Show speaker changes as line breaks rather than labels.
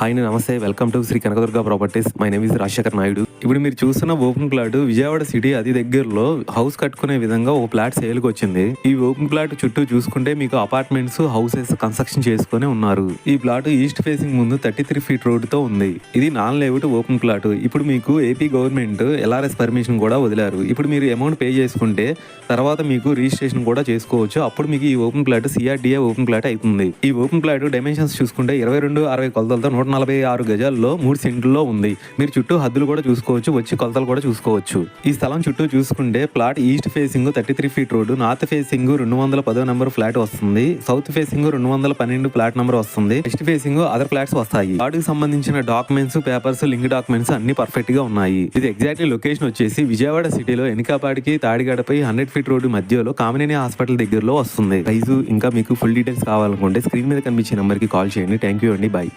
Hi నమస్తే. Welcome to Shri Kanakadurga properties my name is Rajasekhar Naidu ఇప్పుడు మీరు చూస్తున్న ఓపెన్ ప్లాట్ విజయవాడ సిటీ అతి దగ్గరలో హౌస్ కట్టుకునే విధంగా ఒక ప్లాట్ సేల్కి వచ్చింది. ఈ ఓపెన్ ప్లాట్ చుట్టూ చూసుకుంటే మీకు అపార్ట్మెంట్స్ హౌసెస్ కన్స్ట్రక్షన్ చేసుకునే ఉన్నారు. ఈ ప్లాట్ ఈస్ట్ ఫేసింగ్ ముందు థర్టీ త్రీ ఫీట్ రోడ్తో ఉంది. ఇది నాన్ లేఅవుట్ ఓపెన్ ప్లాట్. ఇప్పుడు మీకు ఏపీ గవర్నమెంట్ ఎల్ఆర్ఎస్ పర్మిషన్ కూడా వదిలారు. ఇప్పుడు మీరు అమౌంట్ పే చేసుకుంటే తర్వాత మీకు రిజిస్ట్రేషన్ కూడా చేసుకోవచ్చు. అప్పుడు మీకు ఈ open plot CRDA open plot అవుతుంది ఈ ఓపెన్ ప్లాట్ డైమెన్షన్స్ చూసుకుంటే ఇరవై రెండు అరవై కొలతలతో నూట నలభై ఆరు గజాల్లో మూడు సెంట్లో ఉంది. మీరు చుట్టూ హద్దులు కూడా చూసుకో చూసుకోవచ్చు వచ్చి కొలతలు కూడా చూసుకోవచ్చు. ఈ స్థలం చుట్టూ చూసుకుంటే plot east facing thirty three feet road north facing రెండు వందల పదో నెంబర్ ఫ్లాట్ వస్తుంది సౌత్ ఫేసింగ్ రెండు వందల పన్నెండు ఫ్లాట్ నెంబర్ వస్తుంది వెస్ట్ ఫేసింగ్ అదర్ ఫ్లాట్స్ వస్తాయి. వాటికి సంబంధించిన డాక్యుమెంట్స్ పేపర్స్ లింక్ డాక్యుమెంట్స్ అన్ని పర్ఫెక్ట్గా ఉన్నాయి. ఇది ఎగ్జాక్ట్లీ లొకేషన్ వచ్చేసి విజయవాడ సిటీలో ఎనికాపాడికి తాడిగడపై హండ్రెడ్ ఫీట్ రోడ్డు మధ్యలో కామినేని హాస్పిటల్ దగ్గరలో వస్తుంది. ప్రైజు ఇంకా మీకు ఫుల్ డీటెయిల్స్ కావాలనుకుంటే స్క్రీన్ మీద కనిపించే నెంబర్కి కాల్ చేయండి. థ్యాంక్ యూ అండి. బాయ్